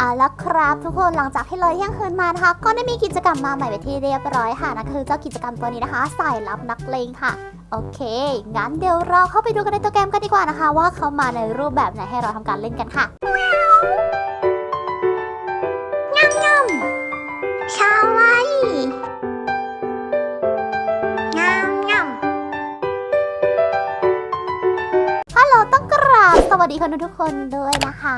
เอาละครับทุกคนหลังจากที่เลยเที่ยงคืนมานะคะ ก็ได้มีกิจกรรมมาใหม่ไปที่เรียบร้อยค่ะนั่นคือเจ้ากิจกรรมตัวนี้นะคะสายลับนักเลงค่ะโอเค งั้นเดี๋ยวเราเข้าไปดูกันในตัวเกมกันดีกว่านะคะ ว่าเขามาในรูปแบบไหนให้เราทำการเล่นกันค่ะ วัสดีคนทุกคนด้วยนะคะ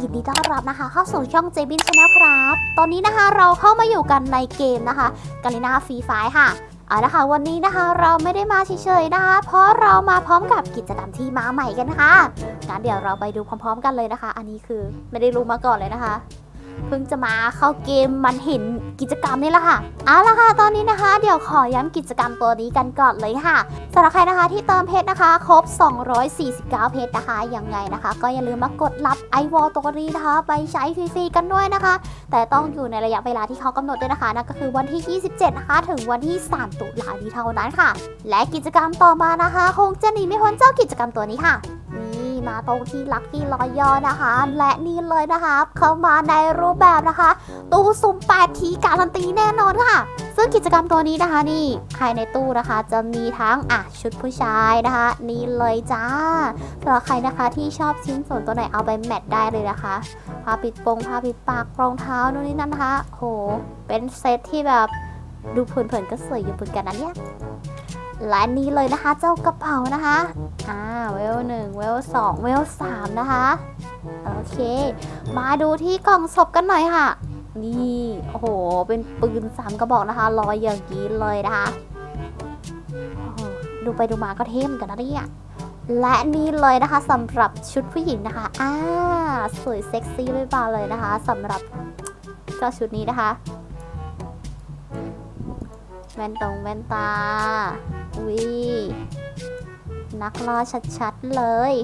ยินดีต้อนรับนะคะ เข้าสู่ช่องเจบินชาแนลครับ ตอนนี้นะคะเราเข้ามาอยู่กันในเกมนะคะกาลินาฟรีไฟค่ะเอาละค่ะวันนี้นะคะเราไม่ได้มาเฉยๆนะคะ เพราะเรามาพร้อมกับกิจกรรมที่มาใหม่กันค่ะงั้นเดี๋ยวเราไปดูพร้อม ๆ กันเลยนะคะ อันนี้คือไม่ได้รู้มาก่อนเลยนะคะ เพิ่งจะมาเข้าเกมมันเห็นกิจกรรมนี่แหละค่ะเอาละค่ะ ตอนนี้นะคะ เดี๋ยวขอย้ำกิจกรรมตัวนี้กันก่อนเลยค่ะสำหรับใครนะคะที่เติมเพชรนะคะ ครบ 249 เพชรนะคะยังไงนะคะ ก็อย่าลืมมากดรับไอวอลตัวนี้นะคะ ไปใช้ฟรีๆกันด้วยนะคะ แต่ต้องอยู่ในระยะเวลาที่เขากำหนดด้วยนะคะนั่นก็คือวันที่ 27 นะคะ ถึงวันที่ 3 ตุลานี้เท่านั้นค่ะ และกิจกรรมต่อมานะคะ คงจะหนีไม่พ้นเจ้ากิจกรรมตัวนี้ค่ะ มาตรงที่ลัคกี้รอยยอนะคะ และนี่เลยนะคะ เข้ามาในรูปแบบนะคะ ตู้สุ่ม8ทีการันตีแน่นอนค่ะ ซึ่งกิจกรรมตัวนี้นะคะนี่ภายในตู้นะคะ จะมีทั้งอะชุดผู้ชายนะคะ นี่เลยจ้าสำหรับใครนะคะที่ชอบชิ้นส่วนตัวไหนเอาไปแมทได้เลยนะคะผ้าปิดปงผ้าปิดปากรองเท้านู่นนี่นั่นนะคะโหเป็นเซตที่แบบดูเพลินๆก็สวยอยู่เหมือนกันนะเนี่ย และนี่เลยนะคะ เจ้ากระเป๋านะคะอ่าเวลหนึ่งเวลสองเวลสามนะคะโอเค มาดูที่กล่องศพกันหน่อยค่ะ นี่โอ้โหเป็นปืนสามกระบอกนะคะลอยอย่างนี้เลยนะคะดูไปดูมาก็เท่มกันนะเนี่ยและนี่เลยนะคะสำหรับชุดผู้หญิงนะคะอ่าสวยเซ็กซี่ไม่เบาเลยนะคะสำหรับเจ้าชุดนี้นะคะ แว่นตรงแว่นตาวินักล่าชัดๆเลย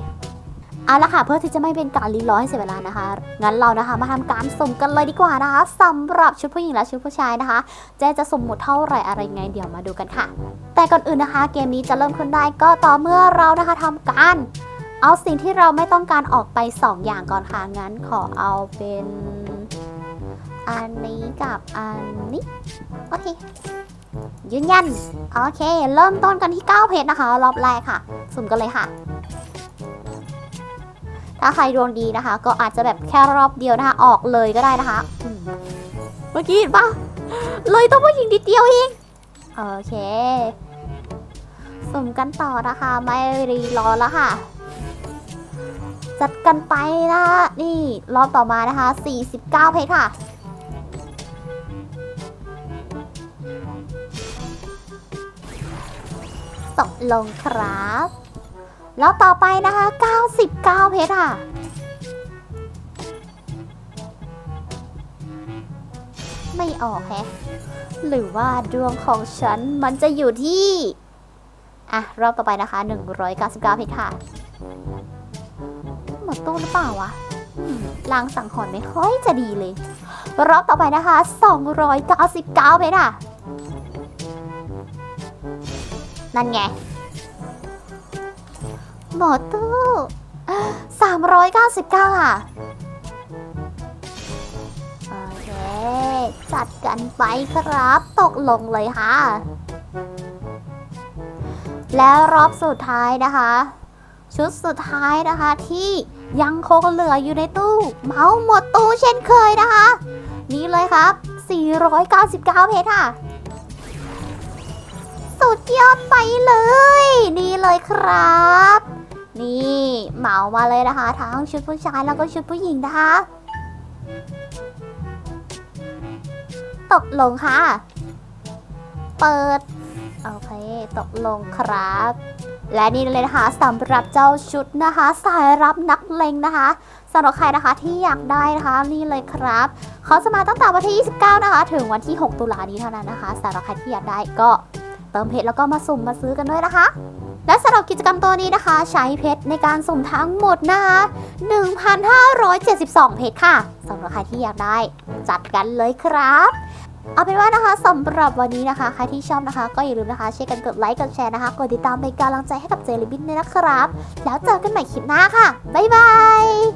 เอาละค่ะเพื่อที่จะไม่เป็นการรีรอให้เสียเวลานะคะ งั้นเรานะคะมาทำการสุ่มกันเลยดีกว่านะคะสำหรับชุดผู้หญิงและชุดผู้ชายนะคะเจ๊จะสุ่มหมดเท่าไหร่อะไรไงเดี๋ยวมาดูกันค่ะ แต่ก่อนอื่นนะคะ เกมนี้จะเริ่มขึ้นได้ก็ต่อเมื่อเรานะคะทำการเอาสิ่งที่เราไม่ต้องการออกไป 2 อย่างก่อนค่ะ งั้นขอเอาเป็น อันนี้กับอันนี้ โอเค ยืนยัน โอเค เริ่มต้นกันที่ 9 เพจนะคะ รอบแรกค่ะ สุ่มกันเลยค่ะ ถ้าใครดวงดีนะคะ ก็อาจจะแบบแค่รอบเดียวนะคะ ออกเลยก็ได้นะคะ เมื่อกี้เห็นปะเลยต้องผู้หญิงนิดเดียวเอง โอเค สุ่มกันต่อนะคะ ไม่รีรอแล้วค่ะ จัดกันไปนะคะนี่ รอบต่อมานะคะ 49 เพจค่ะ ตกลงครับ แล้วต่อไปนะคะ 99 เพชรค่ะ ไม่ออกแฮะ หรือว่าดวงของฉันมันจะอยู่ที่ อะ รอบต่อไปนะคะ 199 เพชรค่ะ หมดตู้หรือเปล่าวะลางสังหรณ์ไม่ค่อยจะดีเลย รอบต่อไปนะคะ 299 เพชรค่ะ นั่นไง หมอตู้399ค่ะ โอเค จัดกันไปครับ ตกลงเลยค่ะ แล้วรอบสุดท้ายนะคะ ชุดสุดท้ายนะคะที่ยังคงเหลืออยู่ในตู้ เมาหมดตู้เช่นเคยนะคะ นี่เลยครับ 499 เพชรค่ะ สุดยอดไปเลย นี่เลยครับ นี่เหมามาเลยนะคะ ทั้งชุดผู้ชายแล้วก็ชุดผู้หญิงนะคะ ตกลงค่ะ เปิด โอเค ตกลงครับ และนี่เลยนะคะสำหรับเจ้าชุดนะคะ สายรับนักเลงนะคะสำหรับใครนะคะที่อยากได้นะคะนี่เลยครับเขาจะมาตั้งแต่วันที่ 29 นะคะ ถึงวันที่ 6 ตุลานี้เท่านั้นนะคะสำหรับใครที่อยากได้ก็ เติมเพชรแล้วก็มาสุ่มมาซื้อกันด้วยนะคะ และสำหรับกิจกรรมตัวนี้นะคะ ใช้เพชรในการสุ่มทั้งหมดนะคะ1,572 เพชรค่ะสำหรับใครที่อยากได้ จัดกันเลยครับเอาเป็นว่านะคะสำหรับวันนี้นะคะ ใครที่ชอบนะคะ ก็อย่าลืมนะคะช่วยกันกดไลค์กดแชร์นะคะกดติดตามเป็นกำลังใจให้กับเจลิบินด้วยนะครับ แล้วเจอกันใหม่คลิปหน้าค่ะ บ๊ายบาย